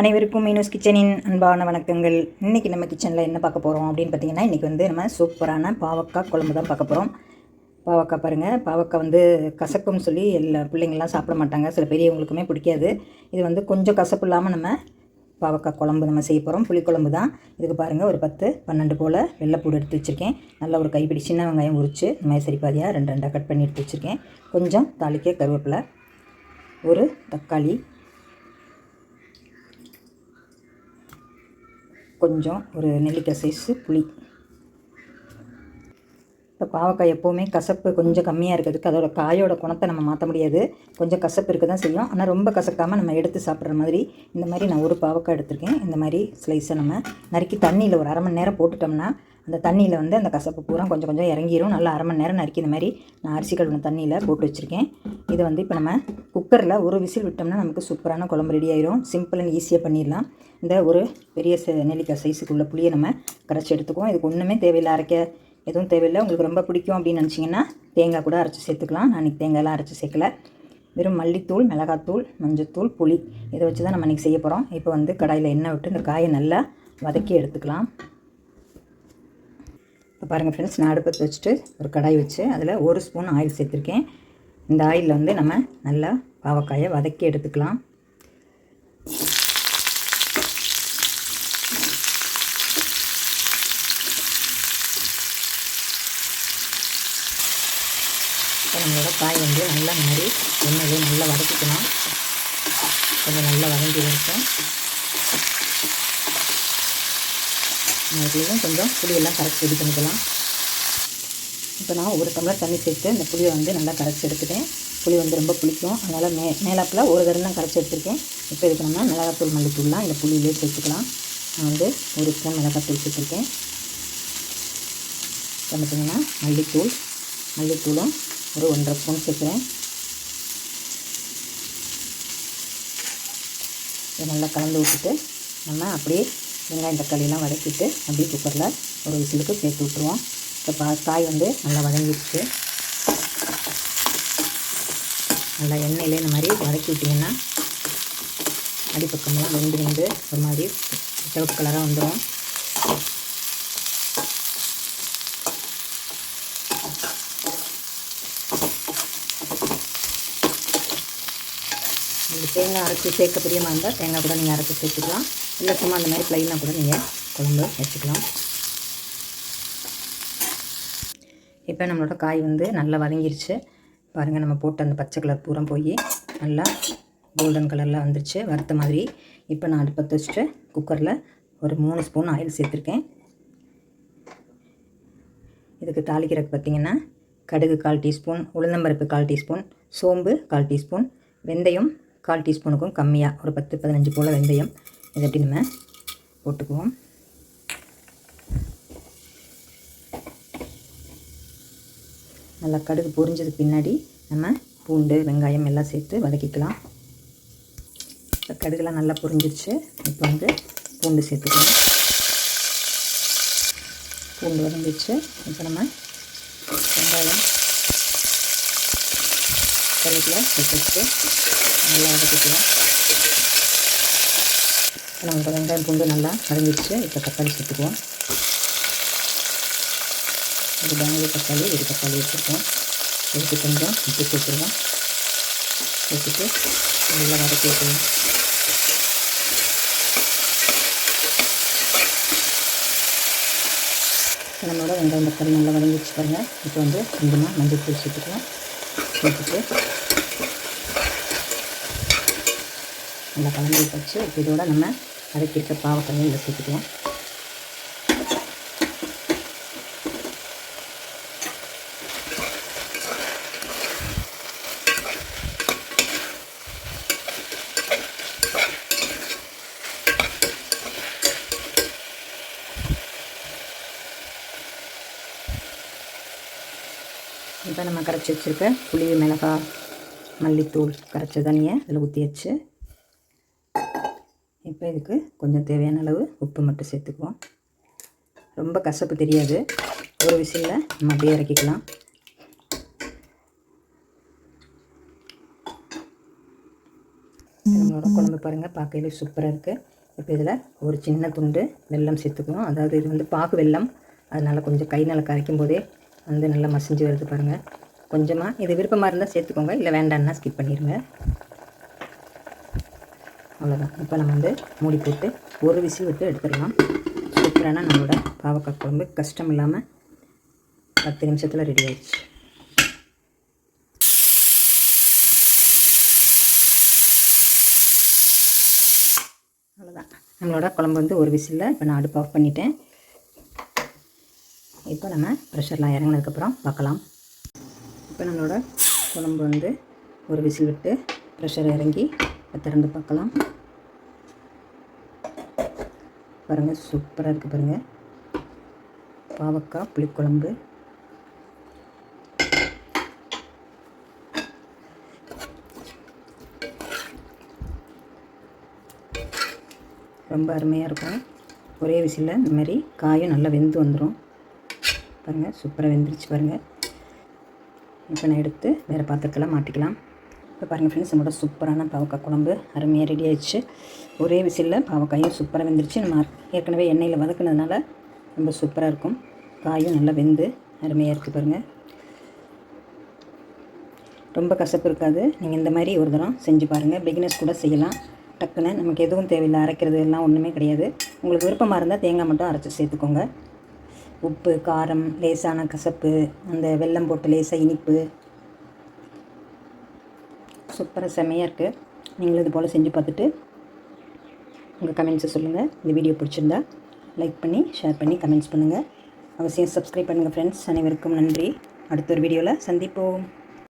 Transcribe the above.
அனைவருக்கும் மீனூஸ் கிச்சனின் அன்பான வணக்கங்கள். இன்றைக்கி நம்ம கிச்சனில் என்ன பார்க்க போகிறோம் அப்படின்னு பார்த்தீங்கன்னா இன்றைக்கி வந்து நம்ம சூப்பரான பாவக்காய் குழம்பு தான் பார்க்க போகிறோம் பாவக்காய் பாருங்கள் பாவக்காய் வந்து கசக்கும்னு சொல்லி எல்லா பிள்ளைங்கள்லாம் சாப்பிட மாட்டாங்க. சில பெரியவங்களுக்குமே பிடிக்காது. இது வந்து கொஞ்சம் கசப்பு இல்லாமல் நம்ம பாவக்காய் குழம்பு நம்ம செய்ய போகிறோம் புளிக்குழம்பு தான். இதுக்கு பாருங்கள் ஒரு பத்து பன்னெண்டு போல் வெள்ளைப்பூடு எடுத்து வச்சுருக்கேன். நல்லா ஒரு கைப்பிடி சின்ன வெங்காயம் உரித்து இந்த மாதிரி சரி பாதியாக ரெண்டு ரெண்டாக கட் பண்ணி எடுத்து வச்சுருக்கேன். கொஞ்சம் தாளிக்க கருவேப்பிலை ஒரு தக்காளி கொஞ்சம் ஒரு நெல்லிக்காய் சைஸு புளி. இப்போ பாவக்காய் எப்போவுமே கசப்பு கொஞ்சம் கம்மியாக இருக்கிறதுக்கு அதோட காயோட குணத்தை நம்ம மாற்ற முடியாது. கொஞ்சம் கசப்பு இருக்க தான் செய்யும். ஆனால் ரொம்ப கசக்காமல் நம்ம எடுத்து சாப்பிட்ற மாதிரி இந்த மாதிரி நான் ஒரு பாவக்காய் எடுத்திருக்கேன். இந்த மாதிரி ஸ்லைஸை நம்ம நறுக்கி தண்ணியில் ஒரு அரை மணி நேரம் போட்டுட்டோம்னா அந்த தண்ணியில் வந்து அந்த கசப்பு பூரா கொஞ்சம் கொஞ்சம் இறங்கிரும். நல்லா அரை மணி நேரம் நறுக்கி இந்த மாதிரி நான் அரிசி கழுவின தண்ணியில் போட்டு வச்சுருக்கேன். இதை வந்து இப்போ நம்ம குக்கரில் ஒரு விசில் விட்டோம்னா நமக்கு சூப்பரான குழம்பு ரெடி ஆயிரும். சிம்பிள் அண்ட் ஈஸியாக பண்ணிடலாம். இந்த ஒரு பெரிய நெல்லிக்காய் சைஸுக்குள்ள புளியை நம்ம கரைச்சி எடுத்துக்குவோம். இதுக்கு ஒன்றுமே தேவையில்லை. அரைக்க எதுவும் தேவையில்லை. உங்களுக்கு ரொம்ப பிடிக்கும் அப்படின்னு நினச்சிங்கன்னா தேங்காய் கூட அரைச்சி சேர்த்துக்கலாம். நான் இன்றைக்கி தேங்காயெல்லாம் அரைச்சி சேர்க்கல. வெறும் மல்லித்தூள் மிளகாத்தூள் மஞ்சத்தூள் புளி இதை வச்சு தான் நம்ம இன்றைக்கி செய்ய போகிறோம் இப்போ வந்து கடாயில் எண்ணெய் விட்டு இந்த காயை நல்லா வதக்கி எடுத்துக்கலாம். இப்போ பாருங்கள் ஃப்ரெண்ட்ஸ் நான் அடுப்பத்து வச்சுட்டு ஒரு கடாய் வச்சு அதில் ஒரு ஸ்பூன் ஆயில் சேர்த்துருக்கேன். இந்த ஆயிலில் வந்து நம்ம நல்லா பாவக்காயை வதக்கி எடுத்துக்கலாம் இப்போ நம்மளோட காய் வந்து நல்லா இந்த மாதிரி எண்ணெயிலே நல்லா வதக்கிக்கலாம் கொஞ்சம் நல்லா வதங்கி வரைக்கும் அதுலேயும் கொஞ்சம் புளியெல்லாம் கரைச்சி இது பண்ணிக்கலாம். இப்போ நான் ஒரு டம்ளர் தண்ணி சேர்த்து இந்த புளியை வந்து நல்லா கரைச்சி எடுத்துட்டேன். புளி வந்து ரொம்ப புளிக்கும். அதனால் மே மேலாப்பில் ஒரு தரம் தான் கரைச்சி எடுத்துருக்கேன். இப்போ இதுக்கு நம்ம மிளகாத்தூள் மல்லித்தூள்லாம் இந்த புளியிலே சேர்த்துக்கலாம். நான் வந்து ஒரு ஸ்பூன் மிளகாத்தூள் சேர்த்துருக்கேன். இப்போ பார்த்தீங்கன்னா மல்லித்தூள் மல்லித்தூளும் ஒரு ஒன்றரை ஸ்பூன் சேர்க்குறேன். இதை நல்லா கலந்து விட்டுட்டு நம்ம அப்படியே வெங்காயம் தக்காளியெல்லாம் வதக்கிட்டு அப்படியே குக்கரில் ஒரு விசிலுக்கு சேர்த்து விட்ருவோம் இப்போ பா காய் வந்து நல்லா வதங்கிடுச்சு. நல்லா எண்ணெயிலே இந்த மாதிரி வதக்கி விட்டிங்கன்னா அடிப்பக்கமெல்லாம் வெந்து வெந்து ஒரு மாதிரி சிவப்பு கலராக வந்துடும் உங்களுக்கு தேங்காய் அரைச்சி சேர்க்க பிரியமாக இருந்தால் தேங்காய் கூட நீங்கள் அரைச்சி சேர்த்துக்கலாம். இல்லை சும்மா அந்த மாதிரி ப்ளைனாக கூட நீங்கள் குழம்பு வச்சுக்கலாம். இப்போ நம்மளோட காய் வந்து நல்லா வதங்கிருச்சு. பாருங்கள் நம்ம போட்டு அந்த பச்சை கலர் பூரம் போய் நல்லா கோல்டன் கலரில் வந்துருச்சு. வறுத்த மாதிரி. இப்போ நான் அடுப்பத்தை வச்சுட்டு குக்கரில் ஒரு மூணு ஸ்பூன் ஆயில் சேர்த்துருக்கேன். இதுக்கு தாளிக்கிறதுக்கு பார்த்திங்கன்னா கடுகு கால் டீஸ்பூன் உளுந்தம்பருப்பு கால் டீஸ்பூன் சோம்பு கால் டீஸ்பூன் வெந்தயம் கால் டீஸ்பூனுக்கும் கம்மியாக ஒரு பத்து பதினஞ்சு போல் வெந்தயம். இதை எப்படி நம்ம போட்டுக்குவோம்? நல்லா கடுகு பொரிஞ்சதுக்கு பின்னாடி நம்ம பூண்டு வெங்காயம் எல்லாம் சேர்த்து வதக்கிக்கலாம். இப்போ கடுகுலாம் நல்லா பொரிஞ்சிருச்சு. இப்போ வந்து பூண்டு சேர்த்துக்கலாம். பூண்டு வதங்கிடுச்சு இப்போ நம்ம வெங்காயம் கருவேப்பிலை சேர்த்து நல்லா வதக்கிக்கலாம் இப்போ நம்மளோட வெங்காயம் பூண்டு நல்லா வதங்கிடுச்சு இப்போ தக்காளி சேர்த்துக்குவோம் இது பெங்களூர் தக்காளி ஒரு தக்காளி வச்சுருக்கோம் எடுத்து கொஞ்சம் உப்பு சேர்த்துருவோம் வச்சுட்டு நல்லா வதக்கி வைக்கணும் நம்மளோட வெங்காயம் தக்காளி நல்லா வதங்கிடுச்சு பாருங்கள் இப்போ வந்து கொஞ்சமாக மஞ்சள் தூள் சேர்த்துக்குவோம் சேர்த்துட்டு நல்லா கலந்து வச்சு இதோட நம்ம இருக்க பாவக்காயை இதில் சேர்த்துக்குவோம் இப்போ நம்ம கரைச்சி வச்சுருக்க புளி மிளகாய் மல்லித்தூள் கரைச்ச தண்ணியை அதில் ஊற்றி வச்சு இப்போ இதுக்கு கொஞ்சம் தேவையான அளவு உப்பு மட்டும் சேர்த்துக்குவோம். ரொம்ப கசப்பு தெரியாது. ஒரு விசிலில் நம்ம அப்படியே இறக்கிக்கலாம். நம்மளோட குழம்பு பாருங்கள் பார்க்கையில சூப்பராக இருக்குது இப்போ இதில் ஒரு சின்ன துண்டு வெல்லம் சேர்த்துக்குவோம். அதாவது இது வந்து பாகு வெல்லம். அதனால் கொஞ்சம் கை நல்லா கரைக்கும் போதே வந்து நல்லா மசிஞ்சு வருது பாருங்கள் கொஞ்சமாக இது விருப்பமாக இருந்தால் சேர்த்துக்கோங்க இல்லை வேண்டான்னா ஸ்கிப் பண்ணிடுங்க அவ்வளோதான் இப்போ நம்ம வந்து மூடி போட்டு ஒரு விசில் விட்டு எடுத்துடலாம். சூப்பரான நம்மளோட பாவக்காய் குழம்பு. கஷ்டம் இல்லாமல் பத்து நிமிஷத்தில் ரெடி ஆயிடுச்சு. அவ்வளோதான் நம்மளோட குழம்பு வந்து ஒரு விசிலில் இப்போ நான் அடுப்பு ஆஃப் பண்ணிட்டேன். இப்போ நம்ம ப்ரெஷர்லாம் இறங்கினதுக்கப்புறம் பார்க்கலாம். இப்போ நம்மளோட குழம்பு வந்து ஒரு விசில் விட்டு ப்ரெஷர் இறங்கி திறந்து பார்க்கலாம். பாருங்கள் சூப்பராக இருக்குது பாருங்கள் பாவக்காய் புளிக்குழம்பு. ரொம்ப அருமையாக இருக்கும். ஒரே விசிலில் இந்த மாதிரி காயும் நல்லா வெந்து வந்துடும் பாருங்கள் சூப்பராக வெந்துருச்சு பாருங்கள் இப்போ நான் எடுத்து வேறு பாத்திரத்தில் மாட்டிக்கலாம். இப்போ பாருங்கள் ஃப்ரெண்ட்ஸ் நம்மளோட சூப்பரான பாவக்காய் குழம்பு அருமையாக ரெடி ஆயிடுச்சு. ஒரே விசிலில் பாவக்காயும் சூப்பராக வெந்துருச்சு. நம்ம ஏற்கனவே எண்ணெயில் வதக்குனதுனால ரொம்ப சூப்பராக இருக்கும். காயும் நல்லா வெந்து அருமையாக இருக்குது பாருங்கள் ரொம்ப கசப்பு இருக்காது. நீங்கள் இந்த மாதிரி ஒரு தரம் செஞ்சு பாருங்கள் பிகினர்ஸ் கூட செய்யலாம். டக்குன்னு நமக்கு எதுவும் தேவையில்லை. அரைக்கிறது எல்லாம் ஒன்றுமே கிடையாது. உங்களுக்கு விருப்பமாக இருந்தால் தேங்காய் மட்டும் அரைச்சி சேர்த்துக்கோங்க. உப்பு காரம் லேசான கசப்பு அந்த வெல்லம் போட்டு லேசாக இனிப்பு சூப்பராக செம்மையாக இருக்குது நீங்களும் இது போல் செஞ்சு பார்த்துட்டு உங்கள் கமெண்ட்ஸை சொல்லுங்கள் இந்த வீடியோ பிடிச்சிருந்தா லைக் பண்ணி ஷேர் பண்ணி கமெண்ட்ஸ் பண்ணுங்கள் அவசியம் சப்ஸ்கிரைப் பண்ணுங்கள் ஃப்ரெண்ட்ஸ் அனைவருக்கும் நன்றி. அடுத்த ஒரு வீடியோவில் சந்திப்போம்.